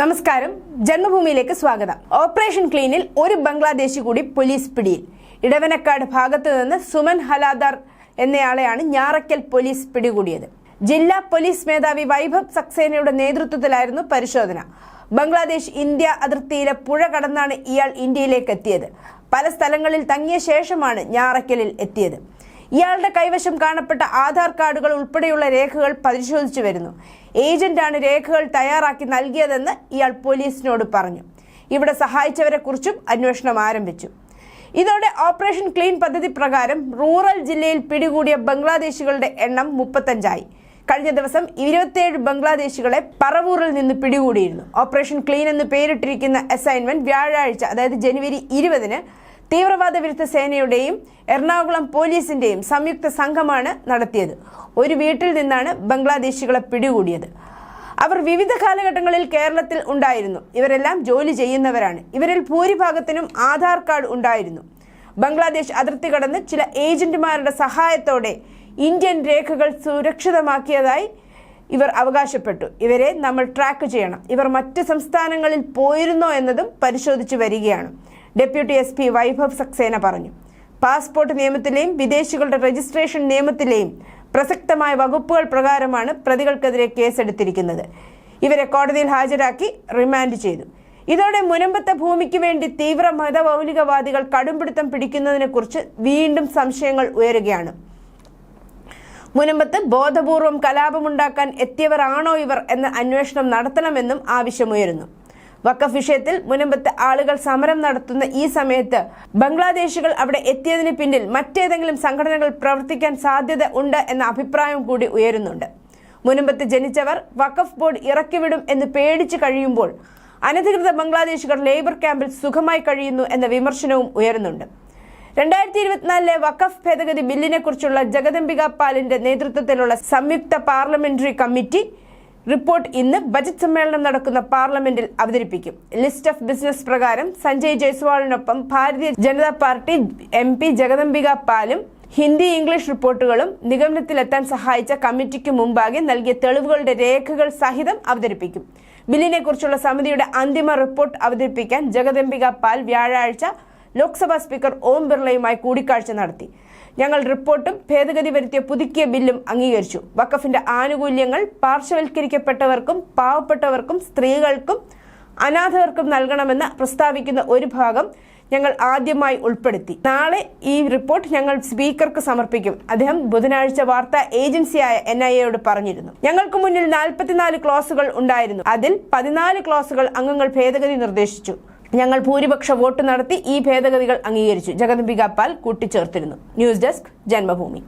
നമസ്കാരം. ജന്മഭൂമിയിലേക്ക് സ്വാഗതം. ഓപ്പറേഷൻ ക്ലീനിൽ ഒരു ബംഗ്ലാദേശി കൂടി പോലീസ് പിടിയിൽ. ഇടവനക്കാട് ഭാഗത്തു നിന്ന് സുമൻ ഹലാദർ എന്നയാളെയാണ് ഞാറയ്ക്കൽ പോലീസ് പിടികൂടിയത്. ജില്ലാ പോലീസ് മേധാവി വൈഭവ് സക്സേനയുടെ നേതൃത്വത്തിലായിരുന്നു പരിശോധന. ബംഗ്ലാദേശ് ഇന്ത്യ അതിർത്തിയിലെ പുഴ കടന്നാണ് ഇയാൾ ഇന്ത്യയിലേക്ക് എത്തിയത്. പല സ്ഥലങ്ങളിൽ തങ്ങിയ ശേഷമാണ് ഞാറയ്ക്കലിൽ എത്തിയത്. ഇയാളുടെ കൈവശം കാണപ്പെട്ട ആധാർ കാർഡുകൾ ഉൾപ്പെടെയുള്ള രേഖകൾ പരിശോധിച്ചു വരുന്നു. ഏജന്റാണ് രേഖകൾ തയ്യാറാക്കി നൽകിയതെന്ന് ഇയാൾ പോലീസിനോട് പറഞ്ഞു. ഇവിടെ സഹായിച്ചവരെ കുറിച്ചും അന്വേഷണം ആരംഭിച്ചു. ഇതോടെ ഓപ്പറേഷൻ ക്ലീൻ പദ്ധതി പ്രകാരം റൂറൽ ജില്ലയിൽ പിടികൂടിയ ബംഗ്ലാദേശികളുടെ എണ്ണം മുപ്പത്തഞ്ചായി. കഴിഞ്ഞ ദിവസം ഇരുപത്തിയേഴ് ബംഗ്ലാദേശികളെ പറവൂറിൽ നിന്ന് പിടികൂടിയിരുന്നു. ഓപ്പറേഷൻ ക്ലീൻ എന്ന് പേരിട്ടിരിക്കുന്ന അസൈൻമെന്റ് വ്യാഴാഴ്ച അതായത് ജനുവരി ഇരുപതിന് തീവ്രവാദ വിരുദ്ധ സേനയുടെയും എറണാകുളം പോലീസിന്റെയും സംയുക്ത സംഘമാണ് നടത്തിയത്. ഒരു വീട്ടിൽ നിന്നാണ് ബംഗ്ലാദേശികളെ പിടികൂടിയത്. അവർ വിവിധ കാലഘട്ടങ്ങളിൽ കേരളത്തിൽ ഉണ്ടായിരുന്നു. ഇവരെല്ലാം ജോലി ചെയ്യുന്നവരാണ്. ഇവരിൽ ഭൂരിഭാഗത്തിനും ആധാർ കാർഡ് ഉണ്ടായിരുന്നു. ബംഗ്ലാദേശ് അതിർത്തി കടന്ന് ചില ഏജന്റുമാരുടെ സഹായത്തോടെ ഇന്ത്യൻ രേഖകൾ സുരക്ഷിതമാക്കിയതായി ഇവർ അവകാശപ്പെട്ടു. ഇവരെ നമ്മൾ ട്രാക്ക് ചെയ്യണം. ഇവർ മറ്റ് സംസ്ഥാനങ്ങളിൽ പോയിരുന്നോ എന്നതും പരിശോധിച്ചു വരികയാണ്. Deputy S P Vaibhav Saxena പറഞ്ഞു. പാസ്പോർട്ട് നിയമത്തിലെയും വിദേശികളുടെ രജിസ്ട്രേഷൻ നിയമത്തിലെയും പ്രസക്തമായ വകുപ്പുകൾ പ്രകാരമാണ് പ്രതികൾക്കെതിരെ കേസെടുത്തിരിക്കുന്നത്. ഇവരെ കോടതിയിൽ ഹാജരാക്കി റിമാൻഡ് ചെയ്തു. ഇതോടെ മുനമ്പത്തെ ഭൂമിക്ക് വേണ്ടി തീവ്ര മതമൗലികവാദികൾ കടുംപിടുത്തം പിടിക്കുന്നതിനെക്കുറിച്ച് വീണ്ടും സംശയങ്ങൾ ഉയരുകയാണ്. മുനമ്പത്ത് ബോധപൂർവം കലാപമുണ്ടാക്കാൻ എത്തിയവരാണോ ഇവർ എന്ന അന്വേഷണം നടത്തണമെന്നും ആവശ്യമുയരുന്നു. വക്കഫ് വിഷയത്തിൽ മുനമ്പത്ത് ആളുകൾ സമരം നടത്തുന്ന ഈ സമയത്ത് ബംഗ്ലാദേശികൾ അവിടെ എത്തിയതിന് പിന്നിൽ മറ്റേതെങ്കിലും സംഘടനകൾ പ്രവർത്തിക്കാൻ സാധ്യത ഉണ്ട് എന്ന അഭിപ്രായം കൂടി ഉയരുന്നുണ്ട്. മുനമ്പത്ത് ജനിച്ചവർ വഖഫ് ബോർഡ് ഇറക്കിവിടും എന്ന് പേടിച്ചു കഴിയുമ്പോൾ അനധികൃത ബംഗ്ലാദേശികൾ ലേബർ ക്യാമ്പിൽ സുഖമായി കഴിയുന്നു എന്ന വിമർശനവും ഉയരുന്നുണ്ട്. രണ്ടായിരത്തി ഇരുപത്തിനാലിലെ വഖഫ് ഭേദഗതി ബില്ലിനെ കുറിച്ചുള്ള ജഗദംബിക പാലിന്റെ നേതൃത്വത്തിലുള്ള സംയുക്ത പാർലമെന്ററി കമ്മിറ്റി റിപ്പോർട്ട് ഇന്ന് ബജറ്റ് സമ്മേളനം നടക്കുന്ന പാർലമെന്റിൽ അവതരിപ്പിക്കും. ലിസ്റ്റ് ഓഫ് ബിസിനസ് പ്രകാരം Sanjay ജയ്സ്വാളിനൊപ്പം Bharatiya Janata Party M P Jagdambika പാലും ഹിന്ദി ഇംഗ്ലീഷ് റിപ്പോർട്ടുകളും നിഗമനത്തിലെത്താൻ സഹായിച്ച കമ്മിറ്റിക്ക് മുമ്പാകെ നൽകിയ തെളിവുകളുടെ രേഖകൾ സഹിതം അവതരിപ്പിക്കും. ബില്ലിനെ കുറിച്ചുള്ള സമിതിയുടെ അന്തിമ റിപ്പോർട്ട് അവതരിപ്പിക്കാൻ ജഗദംബിക പാൽ വ്യാഴാഴ്ച ലോക്സഭാ സ്പീക്കർ ഓം ബിർളയുമായി കൂടിക്കാഴ്ച നടത്തി. ഞങ്ങൾ റിപ്പോർട്ടും ഭേദഗതി വരുത്തിയ പുതുക്കിയ ബില്ലും അംഗീകരിച്ചു. വഖഫിന്റെ ആനുകൂല്യങ്ങൾ പാർശ്വവൽക്കരിക്കപ്പെട്ടവർക്കും പാവപ്പെട്ടവർക്കും സ്ത്രീകൾക്കും അനാഥർക്കും നൽകണമെന്ന് പ്രസ്താവിക്കുന്ന ഒരു ഭാഗം ഞങ്ങൾ ആദ്യമായി ഉൾപ്പെടുത്തി. നാളെ ഈ റിപ്പോർട്ട് ഞങ്ങൾ സ്പീക്കർക്ക് സമർപ്പിക്കും. അദ്ദേഹം ബുധനാഴ്ച വാർത്താ ഏജൻസിയായ എൻ ഐ എയോട് പറഞ്ഞിരുന്നു. ഞങ്ങൾക്ക് മുന്നിൽ നാൽപ്പത്തിനാല് ക്ലോസുകൾ ഉണ്ടായിരുന്നു. അതിൽ പതിനാല് ക്ലോസുകൾ അംഗങ്ങൾ ഭേദഗതി നിർദ്ദേശിച്ചു. ഞങ്ങൾ ഭൂരിപക്ഷ വോട്ട് നടത്തി ഈ ഭേദഗതികൾ അംഗീകരിച്ചു. Jagdambika Pal കൂട്ടിച്ചേർത്തിരുന്നു. News desk Janmabhumi.